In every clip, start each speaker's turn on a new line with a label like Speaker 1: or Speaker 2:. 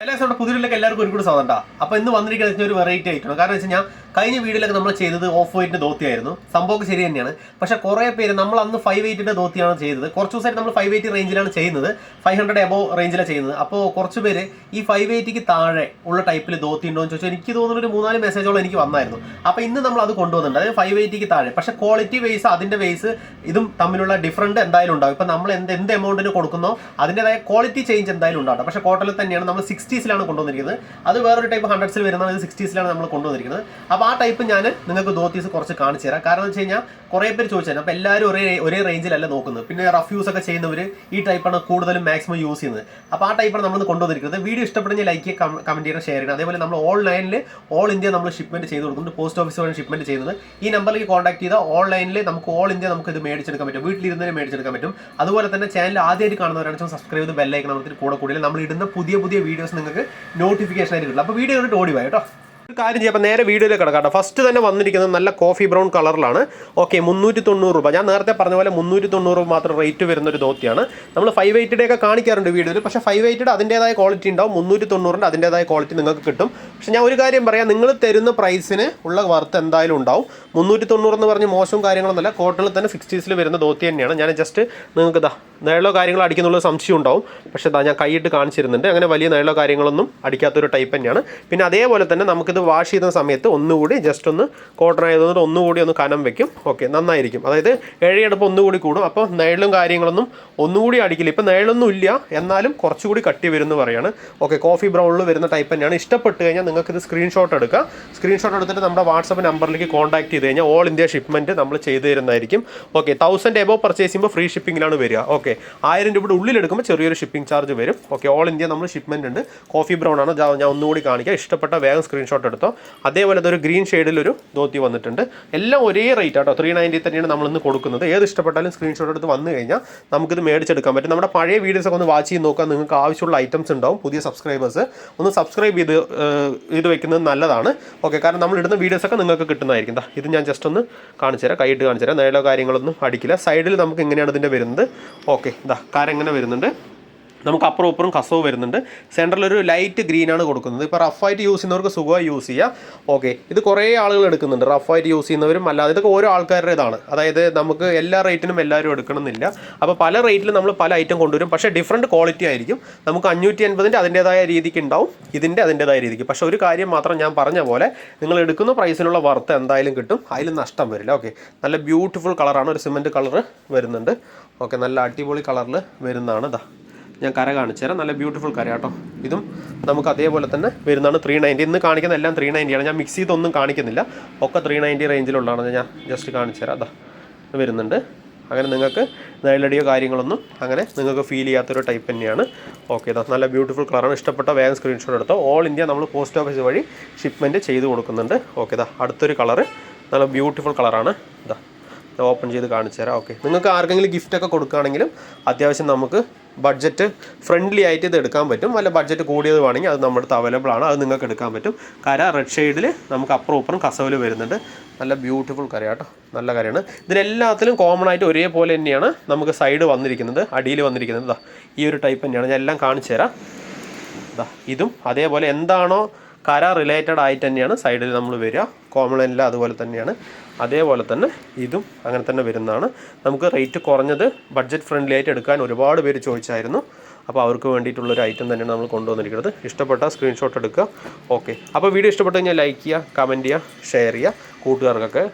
Speaker 1: എല്ലാ ദിവസവും പുതിയ എല്ലാവർക്കും ഒരു കൂടി അപ്പൊ ഇന്ന് വന്നിരിക്കുന്നത് ഒരു വെറൈറ്റി ആയിട്ടാണ്. കാരണം വെച്ച് കഴിഞ്ഞാൽ കഴിഞ്ഞ വീഡിയോയിലൊക്കെ നമ്മൾ ചെയ്തത് ഓഫ് വൈറ്റിന്റെ ധോത്തിയായിരുന്നു. സംഭവം ശരി തന്നെയാണ്. പക്ഷെ കുറേ പേര് നമ്മൾ അന്ന് ഫൈവ് എയ്റ്റിന്റെ ധോത്തിയാണ് ചെയ്തത്. കുറച്ച് ദിവസമായിട്ട് നമ്മൾ ഫൈവ് എയ്റ്റി റേഞ്ചിലാണ് ചെയ്യുന്നത്. ഫൈവ് ഹൺഡ്രഡ് എബോ റേഞ്ചിലാണ് ചെയ്യുന്നത്. അപ്പോൾ കുറച്ച് പേര് ഈ ഫൈവ് എയ്റ്റിക്ക് താഴെ ഉള്ള ടൈപ്പിൽ ധോത്തി ഉണ്ടോ എന്ന് ചോദിച്ചാൽ എനിക്ക് തോന്നുന്നു ഒരു മൂന്നാൽ മെസ്സേജോളം എനിക്ക് വന്നായിരുന്നു. അപ്പോൾ ഇന്ന് നമ്മൾ അത് കൊണ്ടുവന്നിട്ടുണ്ട്. അതായത് ഫൈവ് എയ്റ്റിക്ക് താഴെ. പക്ഷേ ക്വാളിറ്റി വൈസ് അതിന്റെ വൈസ് ഇതും തമ്മിലുള്ള ഡിഫറന്റ് എന്തായാലും ഉണ്ടാവും. ഇപ്പോൾ നമ്മൾ എന്ത് എന്ത് എമൗണ്ടിന് കൊടുക്കുന്നോ അതിന്റെതായ ക്വാളിറ്റി ചേഞ്ച് എന്തായാലും ഉണ്ടാവും. പക്ഷേ കോട്ടലിൽ തന്നെയാണ് നമ്മൾ സിക്സ്റ്റീസിലാണ് കൊണ്ടുവന്നിരിക്കുന്നത്. അത് വേറൊരു ടൈപ്പ് ഹൺഡ്രഡ്സിൽ വരുന്നതാണ്. ഇത് സിക്സ്റ്റീസിലാണ് നമ്മൾ കൊണ്ടുവന്നിരിക്കുന്നത്. അപ്പോൾ ആ ടൈപ്പ് ഞാൻ നിങ്ങൾക്ക് ധോത്തീസ് കുറച്ച് കാണിച്ചു തരാം. കാരണം എന്ന് വെച്ച് കഴിഞ്ഞാൽ കുറേ പേര് ചോദിച്ചാൽ അപ്പോൾ എല്ലാവരും ഒരേ ഒരേ റേഞ്ചിലല്ല നോക്കുന്നത്. പിന്നെ റഫ് യൂസ് ഒക്കെ ചെയ്യുന്നവർ ഈ ടൈപ്പാണ് കൂടുതലും മാക്സിമം യൂസ് ചെയ്യുന്നത്. അപ്പോൾ ആ ടൈപ്പാണ് നമ്മൾ കൊണ്ടുവന്നിരിക്കുന്നത്. വീഡിയോ ഇഷ്ടപ്പെടുന്ന ലൈക്ക് ചെയ്യുക കമന്റ് ചെയ്യണം ഷെയർ ചെയ്യണം അതേപോലെ നമ്മൾ ഓൺലൈനിൽ ഓൾ ഇന്ത്യ നമ്മൾ ഷിപ്മെന്റ് ചെയ്ത് കൊടുക്കുന്നത് പോസ്റ്റ് ഓഫീസ് വഴി ഷിപ്മെന്റ് ചെയ്യുന്നത്. ഈ നമ്പറിലേക്ക് കോൺടാക്ട് ചെയ്താൽ ഓൺലൈനിൽ നമുക്ക് ഓൾ ഇന്ത്യ നമുക്ക് ഇത് മേടിച്ചെടുക്കാൻ പറ്റും. വീട്ടിലിരുന്നതിന് മേടിച്ചെടുക്കാൻ പറ്റും. അതുപോലെ തന്നെ ചാനൽ ആദ്യമായിട്ട് കാണുന്നവരാണെങ്കിൽ സബ്സ്ക്രൈബ് ചെയ്ത് ബെല്ലൈക്കണം കൂടി നമ്മൾ ഇടുന്ന പുതിയ പുതിയ വീഡിയോസ് നിങ്ങൾക്ക് നോട്ടിഫിക്കേഷൻ ആയിട്ട് കിട്ടും. അപ്പോൾ വീഡിയോ കണ്ടിട്ട് ഓടി പോയി കേട്ടോ. ഒരു കാര്യം ചെയ്യാം. നേരെ വീഡിയോയിലേക്ക് കിടക്കാം ഫസ്റ്റ് തന്നെ വന്നിരിക്കുന്നത് നല്ല കോഫി ബ്രൗൺ കളറിലാണ് ഓക്കെ മുന്നൂറ്റി തൊണ്ണൂറ് രൂപ. ഞാൻ നേരത്തെ പറഞ്ഞ പോലെ മുന്നൂറ്റി തൊണ്ണൂറ് മാത്രം റേറ്റ് വരുന്ന ഒരു ധോത്തിയാണ്. നമ്മൾ ഫൈവ് എയ്റ്റിയുടെ ഒക്കെ കാണിക്കാറുണ്ട് വീഡിയോയിൽ പക്ഷേ ഫൈവ് എയ്റ്റിയുടെ അതിന്റെതായ ക്വാളിറ്റി ഉണ്ടാവും. മുന്നൂറ്റി തൊണ്ണൂറിന്റെ അതിന്റെതായ ക്വാളിറ്റി നിങ്ങൾക്ക് കിട്ടും. പക്ഷേ ഞാൻ ഒരു കാര്യം പറയാം. നിങ്ങൾ തരുന്ന പ്രൈസിന് ഉള്ള വർത്ത് എന്തായാലും ഉണ്ടാവും. മുന്നൂറ്റി തൊണ്ണൂറ് എന്ന് പറഞ്ഞ് മോശവും കാര്യങ്ങളൊന്നുമല്ല. കോട്ടണിൽ തന്നെ സിക്സ്റ്റീസിൽ വരുന്ന ധോത്തി തന്നെയാണ്. ഞാൻ ജസ്റ്റ് നിങ്ങൾക്ക് ഇതാ നേളോ കാര്യങ്ങൾ അടിക്കുന്നുള്ള സംശയം ഉണ്ടാവും. പക്ഷേ ഞാൻ കൈയിട്ട് കാണിച്ചിരുന്നുണ്ട് അങ്ങനെ വലിയ നേളോ കാര്യങ്ങളൊന്നും അടിക്കാത്തൊരു ടൈപ്പ് തന്നെയാണ്. പിന്നെ അതേപോലെ തന്നെ നമുക്കിത് വാഷ് ചെയ്യുന്ന സമയത്ത് ഒന്നുകൂടി ജസ്റ്റ് ഒന്ന് കോട്ടൺ ആയതുകൊണ്ട് ഒന്നുകൂടി ഒന്ന് കനം വെക്കും. ഓക്കെ നന്നായിരിക്കും. അതായത് എഴയെടുപ്പ് ഒന്നുകൂടി കൂടും. അപ്പോൾ നെഴലും കാര്യങ്ങളൊന്നും ഒന്നുകൂടി അടിക്കില്ല. ഇപ്പം നേളൊന്നും ഇല്ല. എന്നാലും കുറച്ചുകൂടി കട്ടി വരുന്നു പറയാണ്. ഓക്കെ കോഫി ബ്രൗണിൽ വരുന്ന ടൈപ്പ് തന്നെയാണ്. ഇഷ്ടപ്പെട്ട് കഴിഞ്ഞാൽ നിങ്ങൾക്ക് ഇത് സ്ക്രീൻഷോട്ട് എടുക്കുക സ്ക്രീൻഷോട്ട് എടുത്തിട്ട് നമ്മുടെ വാട്സപ്പ് നമ്പറിലേക്ക് കോൺടാക്ട് ചെയ്ത് കഴിഞ്ഞാൽ ഓൾ ഇന്ത്യ ഷിപ്മെന്റ് നമ്മൾ ചെയ്തു തരുന്നതായിരിക്കും. ഓക്കെ തൗസൻഡ് എബോ പർച്ചേസ് ചെയ്യുമ്പോൾ ഫ്രീ ഷിപ്പിങ്ങിലാണ് വരിക. ഓക്കെ ആയിരം രൂപയുടെ ഉള്ളിലെടുക്കുമ്പോൾ ചെറിയൊരു ഷിപ്പിംഗ് ചാർജ് വരും. ഓക്കെ ഓൾ ഇന്ത്യ നമ്മൾ ഷിപ്മെന്റ് ഉണ്ട്. കോഫി ബ്രൗൺ ആണ്. ഞാൻ ഒന്നുകൂടി കാണിക്കുക ഇഷ്ടപ്പെട്ട വേഗം സ്ക്രീൻഷോട്ട് എടുത്തോ. അതേപോലെ ഒരു ഗ്രീൻ ഷെയ്ഡിലൊരു ധോത്തി വന്നിട്ടുണ്ട്. എല്ലാം ഒരേ റേറ്റ് ആട്ടോ. ത്രീ നയന്റി തന്നെയാണ് നമ്മളിന്ന് കൊടുക്കുന്നത്. ഏത് ഇഷ്ടപ്പെട്ടാലും സ്ക്രീൻഷോട്ട് എടുത്ത് വന്നു കഴിഞ്ഞാൽ നമുക്കിത് മേടിച്ചെടുക്കാൻ പറ്റും. നമ്മുടെ പഴയ വീഡിയോസ് ഒക്കെ ഒന്ന് വാച്ച് ചെയ്ത് നോക്കാൻ നിങ്ങൾക്ക് ആവശ്യമുള്ള ഐറ്റംസ് ഉണ്ടാവും പുതിയ സബ്സ്ക്രൈബേഴ്സ് ഒന്ന് സബ്സ്ക്രൈബ് ചെയ്ത് ഇത് വെക്കുന്നത് നല്ലതാണ്. ഓക്കെ കാരണം നമ്മൾ ഇടുന്ന വീഡിയോസ് ഒക്കെ നിങ്ങൾക്ക് കിട്ടുന്നതായിരിക്കും. ഇത് ഞാൻ ജസ്റ്റ് ഒന്ന് കാണിച്ചു തരാം കൈയിട്ട് കാണിച്ചു തരാം. നേരോ കാര്യങ്ങളൊന്നും അടിക്കില്ല. സൈഡിൽ നമുക്ക് എങ്ങനെയാണ് ഇതിന്റെ വരുന്നത്. ഓക്കെ ഇതാ കാരെങ്ങനെ വരുന്നുണ്ട്? നമുക്ക് അപ്പുറം ഇപ്പുറം കസവ് വരുന്നുണ്ട്. സെന്ററിൽ ഒരു ലൈറ്റ് ഗ്രീൻ ആണ് കൊടുക്കുന്നത്. ഇപ്പോൾ റഫായിട്ട് യൂസ് ചെയ്യുന്നവർക്ക് സുഖമായി യൂസ് ചെയ്യാം. ഓക്കെ ഇത് കുറേ ആളുകൾ എടുക്കുന്നുണ്ട്. റഫായിട്ട് യൂസ് ചെയ്യുന്നവരും അല്ലാതെ ഇതൊക്കെ ഓരോ ആൾക്കാരുടെ ഇതാണ് അതായത് നമുക്ക് എല്ലാ റേറ്റിനും എല്ലാവരും എടുക്കണമെന്നില്ല. അപ്പോൾ പല റേറ്റിലും നമ്മൾ പല ഐറ്റം കൊണ്ടുവരും. പക്ഷേ ഡിഫറെന്റ് ക്വാളിറ്റി ആയിരിക്കും. നമുക്ക് അഞ്ഞൂറ്റി അൻപതിന്റെ അതിന്റേതായ രീതിക്ക് ഉണ്ടാവും. ഇതിന്റെ അതിന്റേതായ രീതിക്ക്. പക്ഷേ ഒരു കാര്യം മാത്രം ഞാൻ പറഞ്ഞ പോലെ നിങ്ങൾ എടുക്കുന്ന പ്രൈസിനുള്ള വർത്ത് എന്തായാലും കിട്ടും. അതിൽ നഷ്ടം വരില്ല. ഓക്കെ നല്ല ബ്യൂട്ടിഫുൾ കളറാണ് ഒരു സിമെന്റ് കളർ വരുന്നുണ്ട്. ഓക്കെ നല്ല അടിപൊളി കളറിൽ വരുന്നതാണ്. ഇതാ ഞാൻ കര കാണിച്ചു തരാം. നല്ല ബ്യൂട്ടിഫുൾ കര കേട്ടോ ഇതും നമുക്ക് അതേപോലെ തന്നെ വരുന്നതാണ് ത്രീ നയന്റി ഇന്ന് കാണിക്കുന്ന എല്ലാം ത്രീ നയന്റിയാണ് ഞാൻ മിക്സ് ചെയ്തൊന്നും കാണിക്കുന്നില്ല. ഒക്കെ ത്രീ നയന്റി റേഞ്ചിലുള്ളതാണ് ഞാൻ ജസ്റ്റ് കാണിച്ചു തരാം. അതാ വരുന്നുണ്ട്. അങ്ങനെ നിങ്ങൾക്ക് നൈലടിയോ കാര്യങ്ങളൊന്നും അങ്ങനെ നിങ്ങൾക്ക് ഫീൽ ചെയ്യാത്തൊരു ടൈപ്പ് തന്നെയാണ്. ഓക്കെ ഇതാ നല്ല ബ്യൂട്ടിഫുൾ കളറാണ് ഇഷ്ടപ്പെട്ട വേഗം സ്ക്രീൻഷോട്ട് എടുത്തോ. ഓൾ ഇന്ത്യ നമ്മൾ പോസ്റ്റ് ഓഫീസ് വഴി ഷിപ്മെന്റ് ചെയ്ത് കൊടുക്കുന്നുണ്ട്. ഓക്കെ ഇതാ അടുത്തൊരു കളറ് നല്ല ബ്യൂട്ടിഫുൾ കളറാണ് ഇതാ ഓപ്പൺ ചെയ്ത് കാണിച്ചു തരാം. ഓക്കെ. നിങ്ങൾക്ക് ആർക്കെങ്കിലും ഗിഫ്റ്റ് ഒക്കെ കൊടുക്കുകയാണെങ്കിലും അത്യാവശ്യം നമുക്ക് ബഡ്ജറ്റ് ഫ്രണ്ട്ലി ആയിട്ട് ഇത് എടുക്കാൻ പറ്റും. വല്ല ബഡ്ജറ്റ് കൂടിയത് വേണമെങ്കിൽ അത് നമ്മുടെ അടുത്ത് അവൈലബിൾ ആണ്. അത് നിങ്ങൾക്ക് എടുക്കാൻ പറ്റും. കര റെഡ് ഷെയ്ഡിൽ നമുക്ക് അപ്പുറം ഇപ്പുറം വരുന്നുണ്ട്. നല്ല ബ്യൂട്ടിഫുൾ കര കേട്ടോ. നല്ല കരയാണ്. ഇതിനെല്ലാത്തിലും കോമൺ ആയിട്ട് ഒരേപോലെ തന്നെയാണ് നമുക്ക് സൈഡ് വന്നിരിക്കുന്നത് അടിയിൽ വന്നിരിക്കുന്നത്. ഈ ഒരു ടൈപ്പ് തന്നെയാണ്. ഞാൻ എല്ലാം കാണിച്ചു തരാം. ഇതും അതേപോലെ എന്താണോ കര റിലേറ്റഡ് ആയിട്ട് തന്നെയാണ് സൈഡിൽ നമ്മൾ വരിക. കോമൺ എല്ലാം അതുപോലെ തന്നെയാണ്. അതേപോലെ തന്നെ ഇതും അങ്ങനെ തന്നെ വരുന്നതാണ്. നമുക്ക് റേറ്റ് കുറഞ്ഞത് ബഡ്ജറ്റ് ഫ്രണ്ട്ലി ആയിട്ട് എടുക്കാൻ ഒരുപാട് പേര് ചോദിച്ചായിരുന്നു. അപ്പോൾ അവർക്ക് വേണ്ടിയിട്ടുള്ളൊരു ഐറ്റം തന്നെയാണ് നമ്മൾ കൊണ്ടുവന്നിരിക്കുന്നത്. ഇഷ്ടപ്പെട്ട സ്ക്രീൻഷോട്ട് എടുക്കുക. ഓക്കെ അപ്പോൾ വീഡിയോ ഇഷ്ടപ്പെട്ട് കഴിഞ്ഞാൽ ലൈക്ക് ചെയ്യുക കമന്റ് ചെയ്യുക ഷെയർ ചെയ്യുക. കൂട്ടുകാർക്കൊക്കെ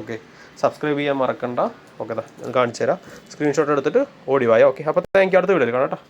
Speaker 1: ഓക്കെ സബ്സ്ക്രൈബ് ചെയ്യാൻ മറക്കണ്ട. ഓക്കെ കാണിച്ചു തരാം സ്ക്രീൻഷോട്ട് എടുത്തിട്ട് ഓടി വായ. ഓക്കെ അപ്പോൾ താങ്ക് യു അടുത്ത വീഡിയോയിൽ കാണാം